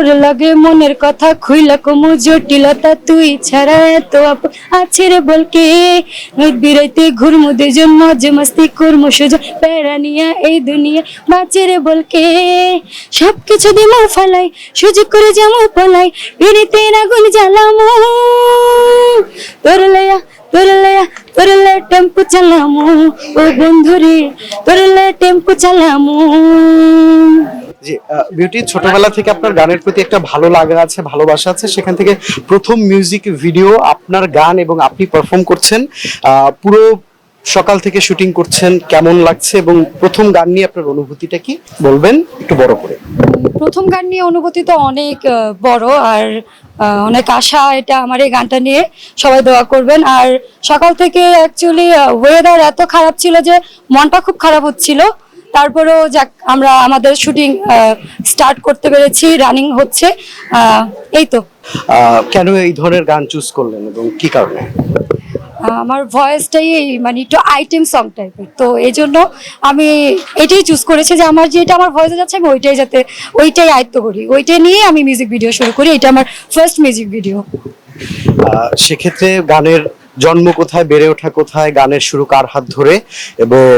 তোর লাগে মনের কথা খুইলা কমু, জটিলতা তুই ছাড়া এত আছে রে বলকে বিরাইতে ঘুরমু দুজন মজ মস্তি করমু সুজ, প্যারা নিয়া এই দুনিয়া। বাঁচে রে বলকে সব কিছু দিমু ফালাই, সুযোগ করে যেমন পলাই পিড়িতে আগুন জ্বালামু। তোর লয়া তোর লয়া তোর লয়া টেম্পু চালামু। ও বন্ধুরে, তোর লয়া টেম্পু চালামু। জি বিউটি ছোটবেলা থেকে আপনার গানের প্রতি একটা ভালো লাগা আছে, ভালোবাসা আছে। সেখান থেকে প্রথম মিউজিক ভিডিও আপনার গান এবং আপনি পারফর্ম করছেন। পুরো সকাল থেকে শুটিং করছেন, কেমন লাগছে এবং প্রথম গান নিয়ে আপনার অনুভূতিটা কি বলবেন? একটু বড় করে। প্রথম গান নিয়ে অনুভূতি তো অনেক বড় আর অনেক আশা এটা আমার এই গানটা নিয়ে সবাই দোয়া করবেন। আর সকাল থেকে অ্যাকচুয়ালি ওয়েদার এত খারাপ ছিল যে মনটা খুব খারাপ হচ্ছিল। তারপরেও যাক আমরা আমাদের শুটিং স্টার্ট করতে পেরেছি রানিং হচ্ছে এই তো। কেন এই ধরনের গান চুজ করলেন এবং কি কারণে? আমার ভয়েসটাই এই মানে একটু আইটেম সং টাইপের তো এই জন্য আমি এটাই চুজ করেছি যে আমার যেটা আমার ভয়েসে যাচ্ছে আমি ওইটাই যাতে ওইটাই আয়ত্ত করি। ওইটাই নিয়ে আমি মিউজিক ভিডিও শুরু করি এটা আমার ফার্স্ট মিউজিক ভিডিও সেক্ষেত্রে গানের জন্ম কোথায়, বেড়ে ওঠা কোথায়, গানের শুরু কার হাত ধরে এবং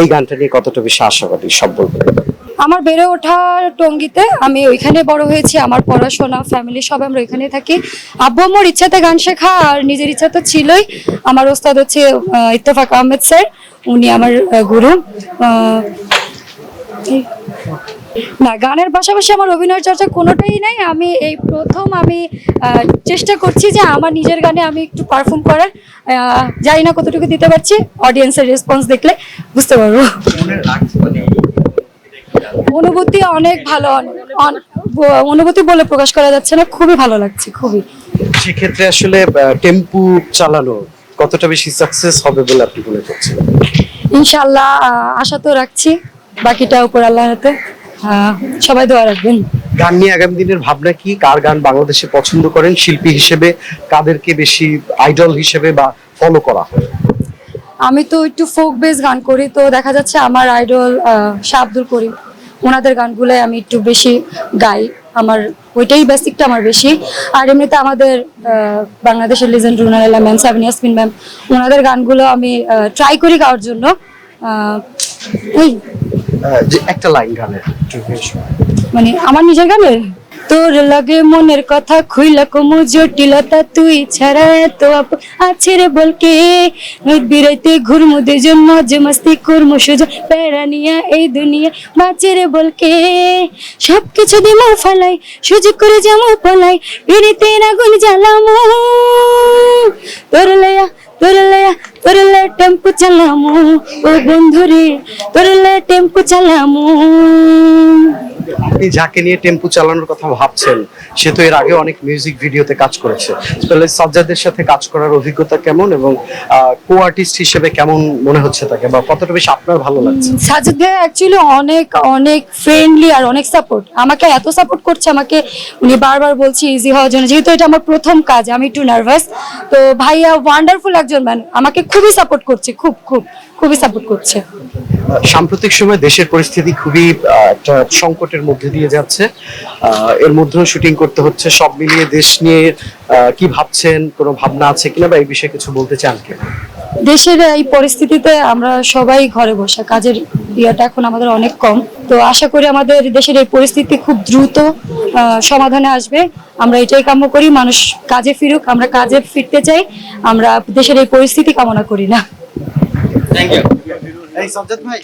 এই গানটা নিয়ে কতটা বেশি আশাবাদী সব বলবেন। আমার বেড়ে ওঠা টঙ্গিতে আমি ওইখানে বড় হয়েছি, আমার পড়াশোনা ফ্যামিলি সব আমরা ওইখানে থাকি। আব্বু আম্মুর ইচ্ছাতে গান শেখা আর নিজের ইচ্ছা তো ছিলই। আমার ওস্তাদ হচ্ছে ইত্তেফাক আহমেদ স্যার, উনি আমার গুরু। না গানের পাশাপাশি আমার অভিনয় চর্চা কোনোটাই নাই। আমি এই প্রথম আমি চেষ্টা করছি যে আমার নিজের গানে আমি একটু পারফর্ম করার। জানি না কতটুকু দিতে পারছি অডিয়েন্সের রেসপন্স দেখলে বুঝতে পারব। অনুভূতি অনেক ভালো অনুভূতি বলে প্রকাশ করা যাচ্ছে না খুবই ভালো লাগছে খুবই। সেক্ষেত্রে আসলে টেম্পু চালানো কতটা বেশি সাকসেস হবে বলে আপনি মনে করছেন? ইনশাল্লাহ আশা তো রাখছি বাকিটা উপর আল্লাহ হাতে। সবাই দোয়া রাখবেন। গান নিয়ে আগামী দিনের ভাবনা কি? কার গান বাংলাদেশে পছন্দ করেন? শিল্পী হিসেবে কাদেরকে বেশি আইডল হিসেবে বা ফলো করা হয়? আমি তো একটু ফোক বেস গান করি তো দেখা যাচ্ছে আমার আইডল শাহ আব্দুল করিম। ওনাদের গানগুলোই আমি একটু বেশি গাই। আমার ওইটাই বেসিকটা আমার বেশি। আর এমনিতে আমাদের বাংলাদেশের লিজেন্ড রুনারেলা ম্যাম সাবিন ইয়াসমিন ম্যাম ওনাদের গানগুলো আমি ট্রাই করি গাওয়ার জন্য। এই যে একটা লাইন গানের মানে আমার নিজের গানের? তোর লাগে মনের কথা খুইলা কমু জটিলতা তুই ছাড়া এত আছে রে বলকে। বিরাইতে ঘুরমু দুজন মজ মস্তি করমু এই দুনিয়া বাঁচে রে বলকে। সব কিছু দিমু ফালাই, সুযোগ করে যেমন পলাই। পিড়িতে আগুন জ্বালামু। তোর লয়া তোর লয়া তোর লয়া টেম্পু চালামু ও বন্ধুরে তোর লয়া টেম্পু চালামু আপনি যাকে নিয়ে টেম্পু চালানোর কথা ভাবছেন, সে তো এর আগে অনেক মিউজিক ভিডিওতে কাজ করেছে। তাহলে সাজ্জাদের সাথে কাজ করার অভিজ্ঞতা কেমন এবং কো আর্টিস্ট হিসেবে কেমন মনে হচ্ছে তাকে বা কতটা বেশি আপনার ভালো লাগছে? সাজিদ ভাই অ্যাকচুয়ালি অনেক অনেক ফ্রেন্ডলি আর অনেক সাপোর্ট আমাকে এত সাপোর্ট করছে, আমাকে উনি বারবার বলছি ইজি হওয়ার জন্য। যেহেতু এটা আমার প্রথম কাজ, আমি একটু নার্ভাস তো ভাইয়া ওয়ান্ডারফুল একজন ম্যান আমাকে খুবই সাপোর্ট করছে, খুব খুব, খুবই সাপোর্ট করছে। সাম্প্রতিক সময় দেশের পরিস্থিতি খুবই একটা সংকটের মধ্যে দিয়ে যাচ্ছে। এর মধ্যেও শুটিং করতে হচ্ছে। সব মিলিয়ে দেশ নিয়ে কি ভাবছেন? কোনো ভাবনা আছে কিনা বা এই বিষয়ে কিছু বলতে চান কি দেশের এই পরিস্থিতিতে আমরা সবাই ঘরে বসা, কাজের ইয়েটা এখন আমাদের অনেক কম। তো আশা করি আমাদের দেশের এই পরিস্থিতি খুব দ্রুত সমাধানে আসবে। আমরা এটাই কাম্য করি, মানুষ কাজে ফিরুক, আমরা কাজে ফিরতে চাই। আমরা দেশের এই পরিস্থিতি কামনা করি না। এই সজ্জাদ ভাই